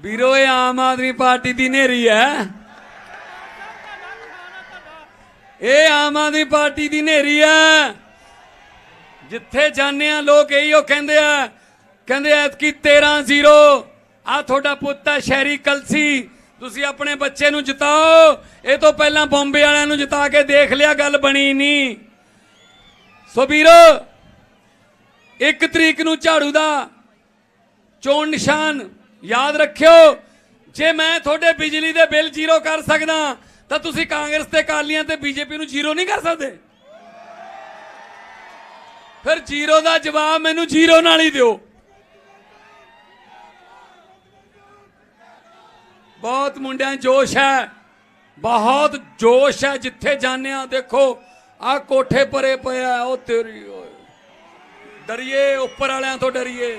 ਵੀਰੋ, ਇਹ ਆਮ ਆਦਮੀ ਪਾਰਟੀ ਦੀ ਨੇਰੀ ਹੈ। ਇਹ ਆਮ ਆਦਮੀ ਪਾਰਟੀ ਦੀ ਨੇਰੀ ਹੈ। ਜਿੱਥੇ ਜਾਂਦੇ ਆ, ਲੋਕ ਇਹੀ ਕਹਿੰਦੇ ਆ, ਕਹਿੰਦੇ ਐਤਕੀ 13 0 ਆ ਤੁਹਾਡਾ ਪੁੱਤ ਹੈ ਸ਼ਹਿਰੀ ਕਲਸੀ। ਤੁਸੀਂ ਆਪਣੇ ਬੱਚੇ ਨੂੰ ਜਿਤਾਓ। ਇਹ ਤੋਂ ਪਹਿਲਾਂ ਬੰਬੇ ਵਾਲਿਆਂ ਨੂੰ ਜਿਤਾ ਕੇ ਦੇਖ ਲਿਆ, ਗੱਲ ਬਣੀ ਨਹੀਂ। ਸੋ ਵੀਰੋ, ਇੱਕ ਤਰੀਕ ਨੂੰ ਝਾੜੂ ਦਾ ਚੋਣ ਨਿਸ਼ਾਨ ਯਾਦ ਰੱਖਿਓ, ਜੇ ਮੈਂ ਤੁਹਾਡੇ ਬਿਜਲੀ ਦੇ ਬਿੱਲ ਜ਼ੀਰੋ ਕਰ ਸਕਦਾ, ਤਾਂ ਤੁਸੀਂ ਕਾਂਗਰਸ ਤੇ ਕਾਲੀਆਂ ਤੇ ਬੀਜੇਪੀ ਨੂੰ ਜ਼ੀਰੋ ਨਹੀਂ ਕਰ ਸਕਦੇ। ਫਿਰ ਜ਼ੀਰੋ ਦਾ ਜਵਾਬ ਮੈਨੂੰ ਜ਼ੀਰੋ ਨਾਲ ਹੀ ਦਿਓ। ਬਹੁਤ ਮੁੰਡਿਆਂ ਜੋਸ਼ ਹੈ, ਬਹੁਤ ਜੋਸ਼ ਹੈ, ਜਿੱਥੇ ਜਾਂਦੇ ਆ ਦੇਖੋ ਆ ਕੋਠੇ ਪਰੇ ਪਿਆ, ਉਹ ਤੇਰੀ ਓਏ। ਡਰੀਏ, ਉੱਪਰ ਵਾਲਿਆਂ ਤੋਂ ਡਰੀਏ।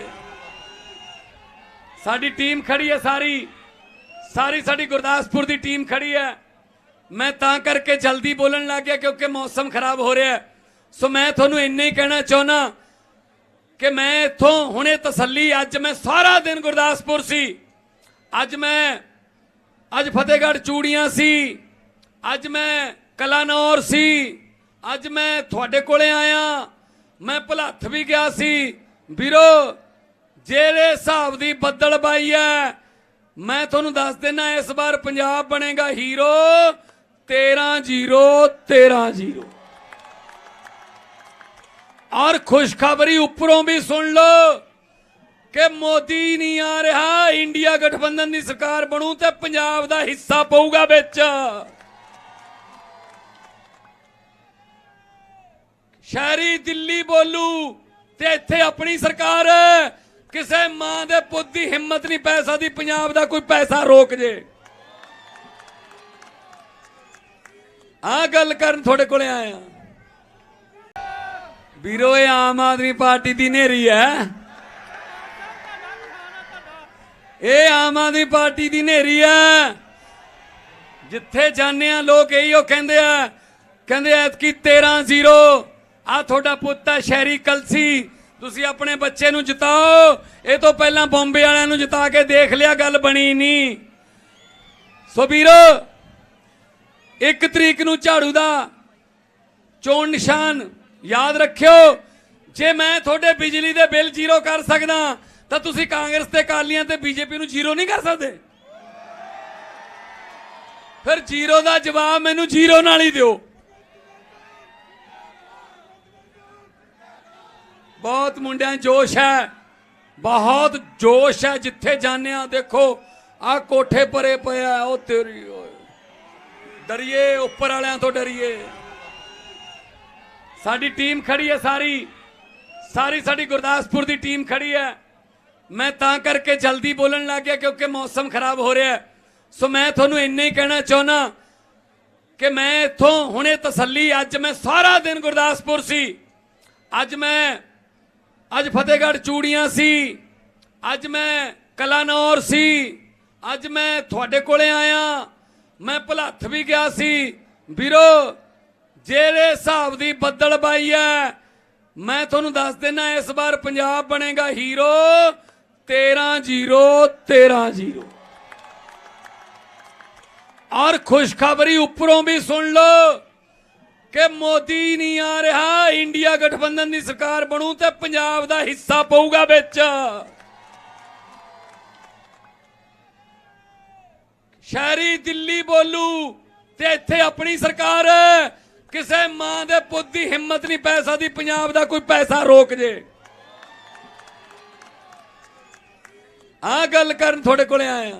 ਸਾਡੀ ਟੀਮ ਖੜੀ ਹੈ ਸਾਰੀ। ਸਾਰੀ ਸਾਡੀ ਗੁਰਦਾਸਪੁਰ ਦੀ ਟੀਮ ਖੜੀ ਹੈ। ਮੈਂ ਤਾਂ ਕਰਕੇ ਜਲਦੀ ਬੋਲਣ ਲੱਗ ਗਿਆ ਕਿਉਂਕਿ ਮੌਸਮ ਖਰਾਬ ਹੋ ਰਿਹਾ ਹੈ। ਸੋ ਮੈਂ ਤੁਹਾਨੂੰ ਇੰਨਾ ਹੀ ਕਹਿਣਾ ਚਾਹੁੰਦਾ ਕਿ ਮੈਂ ਇੱਥੋਂ ਹੁਣੇ ਤਸੱਲੀ, ਅੱਜ ਮੈਂ ਸਾਰਾ ਦਿਨ ਗੁਰਦਾਸਪੁਰ ਸੀ। ਅੱਜ ਮੈਂ, ਅੱਜ ਫਤਿਹਗੜ੍ਹ ਚੂੜੀਆਂ ਸੀ। ਅੱਜ ਮੈਂ ਕਲਾਨੌਰ ਸੀ। ਅੱਜ ਮੈਂ ਤੁਹਾਡੇ ਕੋਲੇ ਆਇਆ। ਮੈਂ ਭਲੱਥ ਵੀ ਗਿਆ ਸੀ। ਵੀਰੋ ਜਿਹੜੇ ਹਿਸਾਬ ਦੀ ਬੱਦਲ ਬਾਈ ਹੈ ਮੈਂ ਤੁਹਾਨੂੰ ਦੱਸ ਦਿੰਨਾ, ਇਸ ਵਾਰ ਪੰਜਾਬ ਬਣੇਗਾ ਹੀਰੋ 13 0 13 0 ਔਰ ਖੁਸ਼ਖਬਰੀ ਉੱਪਰੋਂ ਵੀ ਸੁਣ ਲਓ ਕਿ ਮੋਦੀ ਨਹੀਂ ਆ ਰਿਹਾ, ਇੰਡੀਆ ਗਠਬੰਧਨ ਦੀ ਸਰਕਾਰ ਬਣੂ ਤੇ ਪੰਜਾਬ ਦਾ ਹਿੱਸਾ ਪਊਗਾ ਵਿੱਚ ਸ਼ਹਿਰੀ ਦਿੱਲੀ ਬੋਲੂ ਤੇ ਇੱਥੇ ਆਪਣੀ ਸਰਕਾਰ ਹੈ। ਕਿਸੇ ਮਾਂ ਦੇ ਪੁੱਤ ਦੀ ਹਿੰਮਤ ਨਹੀਂ ਪੈ ਸਕਦੀ, ਪੰਜਾਬ ਦਾ ਕੋਈ ਪੈਸਾ ਰੋਕ ਜੇ। ਆ ਗੱਲ ਕਰਨ ਤੁਹਾਡੇ ਕੋਲੇ ਆਇਆ। ਵੀਰੋ, ਇਹ ਆਮ ਆਦਮੀ ਪਾਰਟੀ ਦੀ ਨੇਰੀ ਹੈ। ਇਹ ਆਮ ਆਦਮੀ ਪਾਰਟੀ ਦੀ ਨੇਰੀ ਹੈ। ਜਿੱਥੇ ਜਾਂਦੇ ਆ, ਲੋਕ ਇਹੀ ਕਹਿੰਦੇ ਆ, ਕਹਿੰਦੇ ਐਤਕੀ 13 0 ਆ ਤੁਹਾਡਾ ਪੁੱਤ ਹੈ ਸ਼ਹਿਰੀ ਕਲਸੀ। ਤੁਸੀਂ ਆਪਣੇ ਬੱਚੇ ਨੂੰ ਜਿਤਾਓ। ਇਹ ਤੋਂ ਪਹਿਲਾਂ ਬੰਬੇ ਵਾਲਿਆਂ ਨੂੰ ਜਿਤਾ ਕੇ ਦੇਖ ਲਿਆ, ਗੱਲ ਬਣੀ ਨਹੀਂ। ਸੋ ਵੀਰੋ, ਇੱਕ ਤਰੀਕ ਨੂੰ ਝਾੜੂ ਦਾ ਚੋਣ ਨਿਸ਼ਾਨ ਯਾਦ ਰੱਖਿਓ। ਜੇ ਮੈਂ ਤੁਹਾਡੇ ਬਿਜਲੀ ਦੇ ਬਿੱਲ ਜ਼ੀਰੋ ਕਰ ਸਕਦਾ, ਤਾਂ ਤੁਸੀਂ ਕਾਂਗਰਸ ਤੇ ਕਾਲੀਆਂ ਤੇ ਬੀਜੇਪੀ ਨੂੰ ਜ਼ੀਰੋ ਨਹੀਂ ਕਰ ਸਕਦੇ। ਫਿਰ ਜ਼ੀਰੋ ਦਾ ਜਵਾਬ ਮੈਨੂੰ ਜ਼ੀਰੋ ਨਾਲ ਹੀ ਦਿਓ। ਬਹੁਤ ਮੁੰਡਿਆਂ ਜੋਸ਼ ਹੈ। ਬਹੁਤ ਜੋਸ਼ ਹੈ ਜਿੱਥੇ ਜਾਂਦੇ ਆ ਦੇਖੋ ਆ ਕੋਠੇ ਪਰੇ ਪਿਆ ਉਹ ਤੇਰੀ ਡਰੀਏ, ਉੱਪਰ ਵਾਲਿਆਂ ਤੋਂ ਡਰੀਏ। ਸਾਡੀ ਟੀਮ ਖੜੀ ਹੈ ਸਾਰੀ। ਸਾਰੀ ਸਾਡੀ ਗੁਰਦਾਸਪੁਰ ਦੀ ਟੀਮ ਖੜੀ ਹੈ। ਮੈਂ ਤਾਂ ਕਰਕੇ ਜਲਦੀ ਬੋਲਣ ਲੱਗ ਗਿਆ ਕਿਉਂਕਿ ਮੌਸਮ ਖਰਾਬ ਹੋ ਰਿਹਾ ਹੈ। ਸੋ ਮੈਂ ਤੁਹਾਨੂੰ ਇੰਨਾ ਹੀ ਕਹਿਣਾ ਚਾਹੁੰਦਾ ਕਿ ਮੈਂ ਇੱਥੋਂ ਹੁਣੇ ਤਸੱਲੀ, ਅੱਜ ਮੈਂ ਸਾਰਾ ਦਿਨ ਗੁਰਦਾਸਪੁਰ ਸੀ। ਅੱਜ ਮੈਂ ਅੱਜ ਫਤਿਹਗੜ੍ਹ ਚੂੜੀਆਂ ਸੀ, ਅੱਜ ਮੈਂ ਕਲਾਨੌਰ ਸੀ, ਅੱਜ ਮੈਂ ਤੁਹਾਡੇ ਕੋਲੇ ਆਇਆ। ਮੈਂ ਭਲੱਥ ਵੀ ਗਿਆ ਸੀ। ਵੀਰੋ, ਜਿਹੜੇ ਹਿਸਾਬ ਦੀ ਬੱਦਲ ਬਾਈ ਹੈ ਮੈਂ ਤੁਹਾਨੂੰ ਦੱਸ ਦਿੰਨਾ, ਇਸ ਵਾਰ ਪੰਜਾਬ ਬਣੇਗਾ ਹੀਰੋ 13 0 13 0 ਔਰ ਖੁਸ਼ਖਬਰੀ ਉੱਪਰੋਂ ਵੀ ਸੁਣ ਲਓ ਕਿ ਮੋਦੀ ਨਹੀਂ ਆ ਰਿਹਾ, ਇੰਡੀਆ ਗਠਬੰਧਨ ਦੀ ਸਰਕਾਰ ਬਣੂ ਤੇ ਪੰਜਾਬ ਦਾ ਹਿੱਸਾ ਪਊਗਾ ਵਿੱਚ। ਸ਼ਹਿਰੀ ਦਿੱਲੀ ਬੋਲੂ ਤੇ ਇੱਥੇ ਆਪਣੀ ਸਰਕਾਰ, ਕਿਸੇ ਮਾਂ ਦੇ ਪੁੱਤ ਦੀ ਹਿੰਮਤ ਨਹੀਂ ਪੈ ਸਕਦੀ, ਪੰਜਾਬ ਦਾ ਕੋਈ ਪੈਸਾ ਰੋਕ ਜੇ। ਆ ਗੱਲ ਕਰਨ ਤੁਹਾਡੇ ਕੋਲੇ ਆਇਆ।